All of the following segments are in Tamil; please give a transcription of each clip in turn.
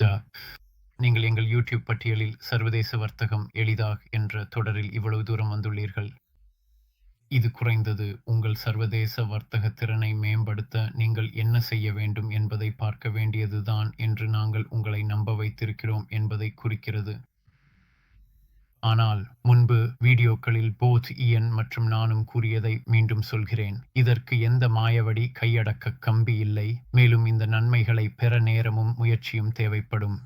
த நீங்கள் எங்கள் யூடியூப் பட்டியலில் சர்வதேச வர்த்தகம் எளிதாக என்ற தொடரில் இவ்வளவு தூரம் வந்துள்ளீர்கள். இது குறைந்தது உங்கள் சர்வதேச வர்த்தக திறனை மேம்படுத்த நீங்கள் என்ன செய்ய வேண்டும் என்பதை பார்க்க வேண்டியதுதான் என்று நாங்கள் உங்களை நம்ப வைத்திருக்கிறோம் என்பதை குறிக்கிறது. ஆனால் முன்பு வீடியோக்களில் போத் இயன் மற்றும் நானும் கூறியதை மீண்டும் சொல்கிறேன். இதற்கு எந்த மாயவடி கையடக்க கம்பி இல்லை. மேலும் நன்மைகளை பெற நேரமும் முயற்சியும் தேவைப்படும்.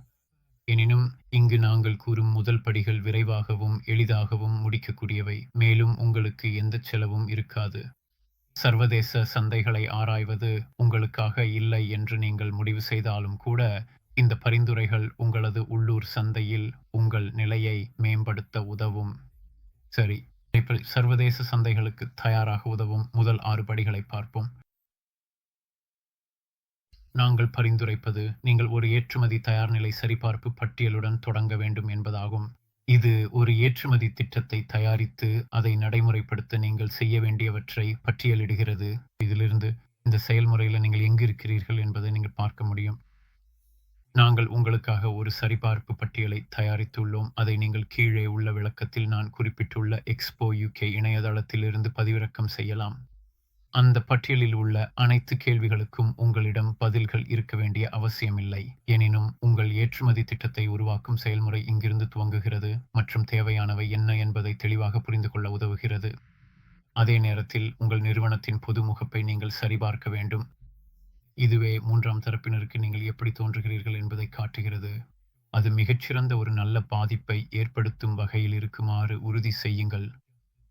எனினும் இங்கு நாங்கள் கூறும் முதல் படிகள் விரைவாகவும் எளிதாகவும் முடிக்கக்கூடியவை. மேலும் உங்களுக்கு எந்த செலவும் இருக்காது. சர்வதேச சந்தைகளை ஆராய்வது உங்களுக்காக இல்லை என்று நீங்கள் முடிவு செய்தாலும் கூட இந்த பரிந்துரைகள் உங்களது உள்ளூர் சந்தையில் உங்கள் நிலையை மேம்படுத்த உதவும். சரி இப்போ சர்வதேச சந்தைகளுக்கு தயாராக உதவும் முதல் ஆறு படிகளை பார்ப்போம். நாங்கள் பரிந்துரைப்பது நீங்கள் ஒரு ஏற்றுமதி தயார்நிலை சரிபார்ப்பு பட்டியலுடன் தொடங்க வேண்டும் என்பதாகும். இது ஒரு ஏற்றுமதி திட்டத்தை தயாரித்து அதை நடைமுறைப்படுத்த நீங்கள் செய்ய வேண்டியவற்றை பட்டியலிடுகிறது. இதிலிருந்து இந்த செயல்முறையில் நீங்கள் எங்கு இருக்கிறீர்கள் என்பதை நீங்கள் பார்க்க முடியும். நாங்கள் உங்களுக்காக ஒரு சரிபார்ப்பு பட்டியலை தயாரித்துள்ளோம். அதை நீங்கள் கீழே உள்ள விளக்கத்தில் நான் குறிப்பிட்டுள்ள எக்ஸ்போ யூகே இணையதளத்திலிருந்து பதிவிறக்கம் செய்யலாம். அந்த பட்டியலில் உள்ள அனைத்து கேள்விகளுக்கும் உங்களிடம் பதில்கள் இருக்க வேண்டிய அவசியமில்லை. எனினும் உங்கள் ஏற்றுமதி திட்டத்தை உருவாக்கும் செயல்முறை இங்கிருந்து துவங்குகிறது மற்றும் தேவையானவை என்ன என்பதை தெளிவாக புரிந்து கொள்ள உதவுகிறது. அதே நேரத்தில் உங்கள் நிறுவனத்தின் பொது முகப்பை நீங்கள் சரிபார்க்க வேண்டும். இதுவே மூன்றாம் தரப்பினருக்கு நீங்கள் எப்படி தோன்றுகிறீர்கள் என்பதை காட்டுகிறது. அது மிகச்சிறந்த ஒரு நல்ல பாதிப்பை ஏற்படுத்தும் வகையில் இருக்குமாறு உறுதி செய்யுங்கள்.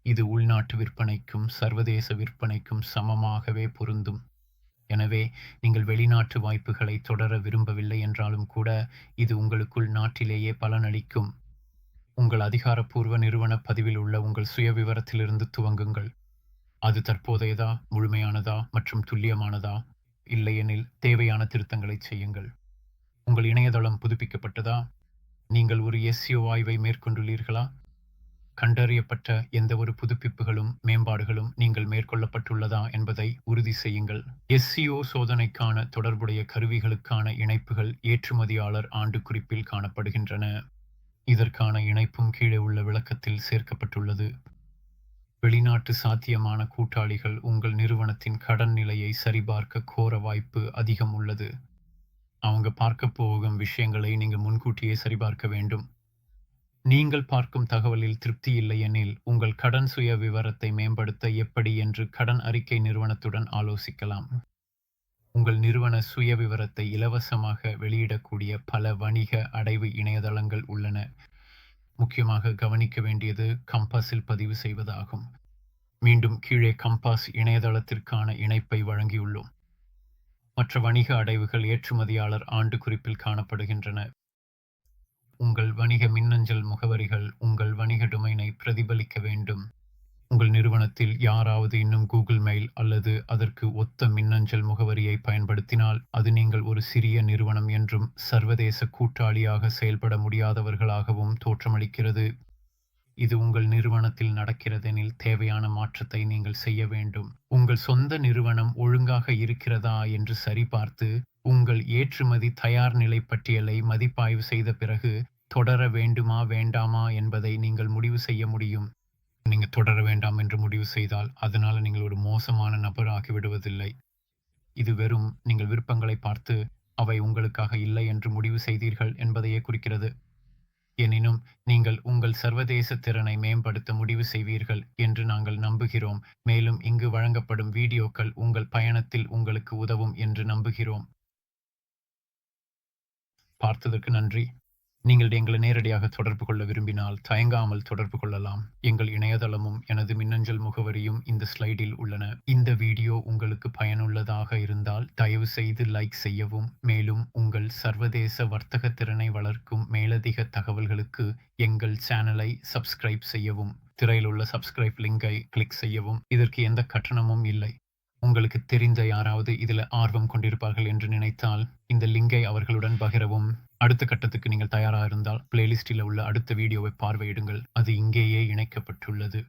இது உள்நாட்டு விற்பனைக்கும் சர்வதேச விற்பனைக்கும் சமமாகவே பொருந்தும். எனவே நீங்கள் வெளிநாட்டு வாய்ப்புகளை தொடர விரும்பவில்லை என்றாலும் கூட இது உங்களுக்குள் நாட்டிலேயே பலனளிக்கும். உங்கள் அதிகாரப்பூர்வ நிறுவன பதிவில் உள்ள உங்கள் சுயவிவரத்திலிருந்து துவங்குங்கள். அது தற்போதையதா முழுமையானதா மற்றும் துல்லியமானதா? இல்லையெனில் தேவையான திருத்தங்களை செய்யுங்கள். உங்கள் இணையதளம் புதுப்பிக்கப்பட்டதா? நீங்கள் ஒரு எஸ்சிஓ ஆய்வை மேற்கொண்டுள்ளீர்களா? கண்டறியப்பட்ட எந்த ஒரு புதுப்பிப்புகளும் மேம்பாடுகளும் நீங்கள் மேற்கொள்ளப்பட்டுள்ளதா என்பதை உறுதி செய்யுங்கள். எஸ்சிஓ சோதனைக்கான தொடர்புடைய கருவிகளுக்கான இணைப்புகள் ஏற்றுமதியாளர் ஆண்டு குறிப்பில் காணப்படுகின்றன. இதற்கான இணைப்பும் கீழே உள்ள விளக்கத்தில் சேர்க்கப்பட்டுள்ளது. வெளிநாட்டு சாத்தியமான கூட்டாளிகள் உங்கள் நிறுவனத்தின் கடன் நிலையை சரிபார்க்க கோர வாய்ப்பு அதிகம் உள்ளது. அவங்க பார்க்க போகும் விஷயங்களை நீங்கள் முன்கூட்டியே சரிபார்க்க வேண்டும். நீங்கள் பார்க்கும் தகவலில் திருப்தி இல்லையெனில் உங்கள் கடன் சுய விவரத்தை மேம்படுத்த எப்படி என்று கடன் அறிக்கை நிறுவனத்துடன் ஆலோசிக்கலாம். உங்கள் நிறுவன சுய விவரத்தை இலவசமாக வெளியிடக்கூடிய பல வணிக அடைவு இணையதளங்கள் உள்ளன. முக்கியமாக கவனிக்க வேண்டியது கம்பாஸில் பதிவு செய்வதாகும். மீண்டும் கீழே கம்பாஸ் இணையதளத்திற்கான இணைப்பை வழங்கியுள்ளோம். மற்ற வணிக அடைவுகள் ஏற்றுமதியாளர் ஆண்டு குறிப்பில் காணப்படுகின்றன. உங்கள் வணிக மின்னஞ்சல் முகவரிகள் உங்கள் வணிக டொமைனை பிரதிபலிக்க வேண்டும். உங்கள் நிறுவனத்தில் யாராவது இன்னும் கூகுள் மெயில் அல்லது அதற்கு ஒத்த மின்னஞ்சல் முகவரியை பயன்படுத்தினால் அது நீங்கள் ஒரு சிறிய நிறுவனம் என்றும் சர்வதேச கூட்டாளியாக செயல்பட முடியாதவர்களாகவும் தோற்றமளிக்கிறது. இது உங்கள் நிறுவனத்தில் நடக்கிறதெனில் தேவையான மாற்றத்தை நீங்கள் செய்ய வேண்டும். உங்கள் சொந்த நிறுவனம் ஒழுங்காக இருக்கிறதா என்று சரிபார்த்து உங்கள் ஏற்றுமதி தயார் நிலை பட்டியலை மதிப்பாய்வு செய்த பிறகு தொடர வேண்டுமா வேண்டாமா என்பதை நீங்கள் முடிவு செய்ய முடியும். நீங்கள் தொடர வேண்டாம் என்று முடிவு செய்தால் அதனால் நீங்கள் ஒரு மோசமான நபர் ஆகிவிடுவதில்லை. இது வெறும் நீங்கள் விருப்பங்களை பார்த்து அவை உங்களுக்காக இல்லை என்று முடிவு செய்தீர்கள் என்பதையே குறிக்கிறது. எனினும் நீங்கள் உங்கள் சர்வதேச திறனை மேம்படுத்த முடிவு செய்வீர்கள் என்று நாங்கள் நம்புகிறோம். மேலும் இங்கு வழங்கப்படும் வீடியோக்கள் உங்கள் பயணத்தில் உங்களுக்கு உதவும் என்று நம்புகிறோம். பார்த்ததற்கு நன்றி. நீங்கள் எங்களை நேரடியாக தொடர்பு கொள்ள விரும்பினால் தயங்காமல் தொடர்பு கொள்ளலாம். எங்கள் இணையதளமும் எனது மின்னஞ்சல் முகவரியும் இந்த ஸ்லைடில் உள்ளன. இந்த வீடியோ உங்களுக்கு பயனுள்ளதாக இருந்தால் தயவு செய்து லைக் செய்யவும். மேலும் உங்கள் சர்வதேச வர்த்தக திறனை வளர்க்கும் மேலதிக தகவல்களுக்கு எங்கள் சேனலை சப்ஸ்கிரைப் செய்யவும். திரையில் உள்ள சப்ஸ்கிரைப் லிங்கை கிளிக் செய்யவும். இதற்கு எந்த கட்டணமும் இல்லை. உங்களுக்கு தெரிந்த யாராவது இதில் ஆர்வம் கொண்டிருப்பார்கள் என்று நினைத்தால் இந்த லிங்கை அவர்களுடன் பகிரவும். அடுத்த கட்டத்துக்கு நீங்கள் தயாராக இருந்தால் பிளேலிஸ்டில் உள்ள அடுத்த வீடியோவை பார்வையிடுங்கள். அது இங்கேயே இணைக்கப்பட்டுள்ளது.